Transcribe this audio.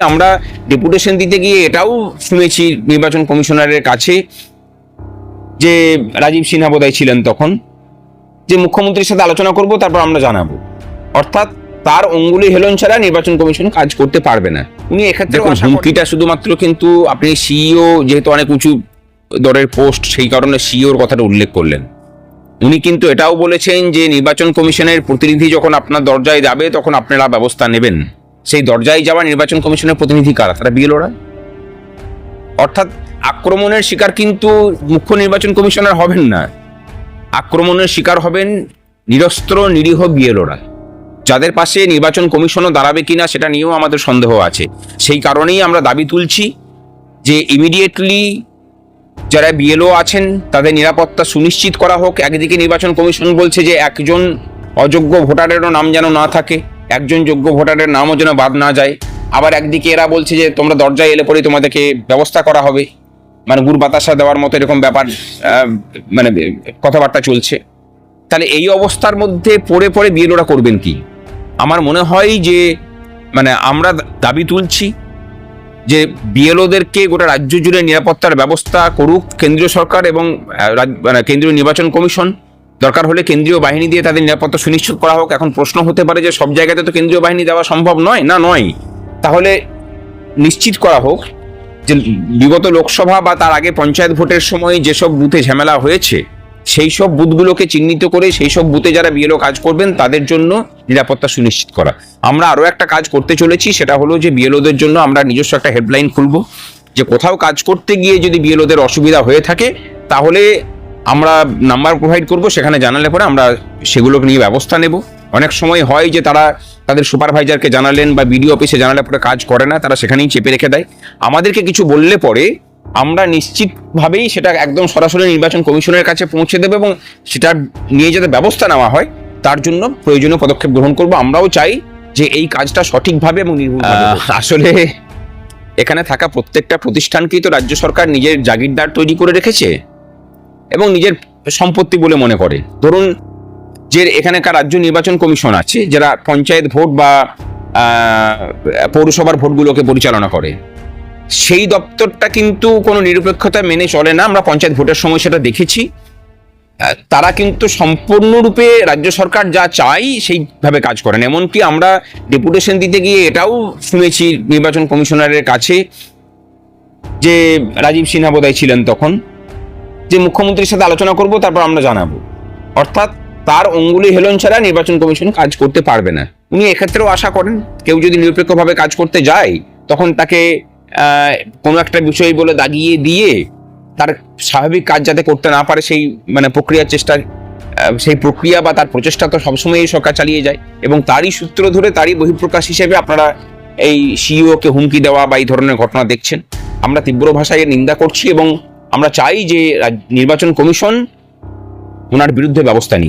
আমরা ডেপুটেশন দিতে গিয়ে এটাও শুনেছি নির্বাচন কমিশনারের কাছে যে রাজীব সিনহা বোধহয় ছিলেন তখন যে মুখ্যমন্ত্রীর সাথে আলোচনা করব তারপর আমরা জানাব। অর্থাৎ তার অঙ্গুলি হেলন ছাড়া নির্বাচন কমিশন কাজ করতে পারবে না। উনি এক্ষেত্রে হুমকিটা শুধুমাত্র কিন্তু আপনি সিইও যেহেতু অনেক উঁচু দরের পোস্ট সেই কারণে সিইওর কথাটা উল্লেখ করলেন। উনি কিন্তু এটাও বলেছেন যে নির্বাচন কমিশনের প্রতিনিধি যখন আপনার দরজায় যাবে তখন আপনারা ব্যবস্থা নেবেন। সেই দরজায় যাওয়া নির্বাচন কমিশনের প্রতিনিধি কারা? তারা বিএলওরা অর্থাৎ আক্রমণের শিকার কিন্তু মুখ্য নির্বাচন কমিশনার হবেন না। আক্রমণের শিকার হবেন নিরস্ত্র, নিরীহ বিএলওরা যাদের পাশে নির্বাচন কমিশনও দাঁড়াবে কিনা সেটা নিয়েও আমাদের সন্দেহ আছে। সেই কারণেই আমরা দাবি তুলছি যে ইমিডিয়েটলি যারা বিএলও আছেন, তাদের নিরাপত্তা সুনিশ্চিত করা হোক। একদিকে নির্বাচন কমিশন বলছে যে একজন অযোগ্য ভোটারেরও নাম যেন না থাকে। একজন যোগ্য ভোটারের নামও যেন বাদ না যায়। আবার একদিকে এরা বলছে যে, তোমরা দরজায় এলে পরেই তোমাদেরকে ব্যবস্থা করা হবে। মানে গুড় বাতাসা দেওয়ার মতো এরকম ব্যাপার মানে কথাবার্তা চলছে। তাহলে এই অবস্থার মধ্যে পড়ে পড়ে বিএলওরা করবেন কি? আমার মনে হয় যে মানে আমরা দাবি তুলছি যে, বিএলওদেরকে গোটা রাজ্য জুড়ে নিরাপত্তার ব্যবস্থা করুক কেন্দ্রীয় সরকার এবং মানে কেন্দ্রীয় নির্বাচন কমিশন। দরকার হলে কেন্দ্রীয় বাহিনী দিয়ে তাদের নিরাপত্তা সুনিশ্চিত করা হোক। এখন প্রশ্ন হতে পারে যে সব জায়গাতে তো কেন্দ্রীয় বাহিনী দেওয়া সম্ভব নয়? না, নয়। তাহলে নিশ্চিত করা হোক যে বিগত লোকসভা বা তার আগে পঞ্চায়েত ভোটের সময় যেসব বুথে ঝামেলা হয়েছে, সেই সব বুথগুলোকে চিহ্নিত করে সেই সব বুথে যারা বিএলও কাজ করবেন, তাদের জন্য নিরাপত্তা সুনিশ্চিত করা। আমরা আরও একটা কাজ করতে চলেছি, সেটা হলো যে বিএলওদের জন্য আমরা নিজস্ব একটা হেল্পলাইন খুলব। যে কোথাও কাজ করতে গিয়ে যদি বিএলওদের অসুবিধা হয়ে থাকে, তাহলে আমরা নাম্বার প্রোভাইড করব সেখানে জানালে পরে আমরা সেগুলোকে নিয়ে ব্যবস্থা নেব। অনেক সময় হয় যে তারা তাদের সুপারভাইজারকে জানালেন বা বিডিও অফিসে জানালে পরে কাজ করে না তারা সেখানেই চেপে রেখে দেয়। আমাদেরকে কিছু বললে পরে আমরা নিশ্চিতভাবেই সেটা একদম সরাসরি নির্বাচন কমিশনের কাছে পৌঁছে দেবো এবং সেটা নিয়ে যাতে ব্যবস্থা নেওয়া হয় তার জন্য প্রয়োজনীয় পদক্ষেপ গ্রহণ করব। আমরাও চাই যে এই কাজটা সঠিকভাবে এবং আসলে এখানে থাকা প্রত্যেকটা প্রতিষ্ঠানকেই তো রাজ্য সরকার নিজের জাগিরদার তৈরি করে রেখেছে। এবং নিজের সম্পত্তি বলে মনে করে। ধরুন যে এখানকার রাজ্য নির্বাচন কমিশন আছে, যারা পঞ্চায়েত ভোট বা পৌরসভার ভোটগুলোকে পরিচালনা করে। সেই দপ্তরটা কিন্তু কোনো নিরপেক্ষতা মেনে চলে না। আমরা পঞ্চায়েত ভোটের সময় সেটা দেখেছি। তারা কিন্তু সম্পূর্ণরূপে রাজ্য সরকার যা চাই সেইভাবে কাজ করেন। এমনকি আমরা ডেপুটেশন দিতে গিয়ে এটাও শুনেছি নির্বাচন কমিশনারের কাছে যে রাজীব সিনহা বোধহয় ছিলেন তখন। যে মুখ্যমন্ত্রীর সাথে আলোচনা করব, তারপর আমরা জানাব। অর্থাৎ তার অঙ্গুলি হেলন ছাড়া নির্বাচন কমিশন কাজ করতে পারবে না। উনি এক্ষেত্রেও আশা করেন, কেউ যদি নিরপেক্ষভাবে কাজ করতে যায়, তখন তাকে কোনো একটা বিষয় বলে দাগিয়ে দিয়ে তার স্বাভাবিক কাজ যাতে করতে না পারে, সেই মানে প্রক্রিয়ার চেষ্টা সেই প্রক্রিয়া বা তার প্রচেষ্টা তো সবসময় এই সরকার চালিয়ে যায়। এবং তারই সূত্র ধরে, তারই বহিঃপ্রকাশ হিসেবে আপনারা এই সিইওকে হুমকি দেওয়া বা এই ধরনের ঘটনা দেখছেন। আমরা তীব্র ভাষায় নিন্দা করছি এবং আমরা চাই যে নির্বাচন কমিশন ওনার বিরুদ্ধে ব্যবস্থা নিক।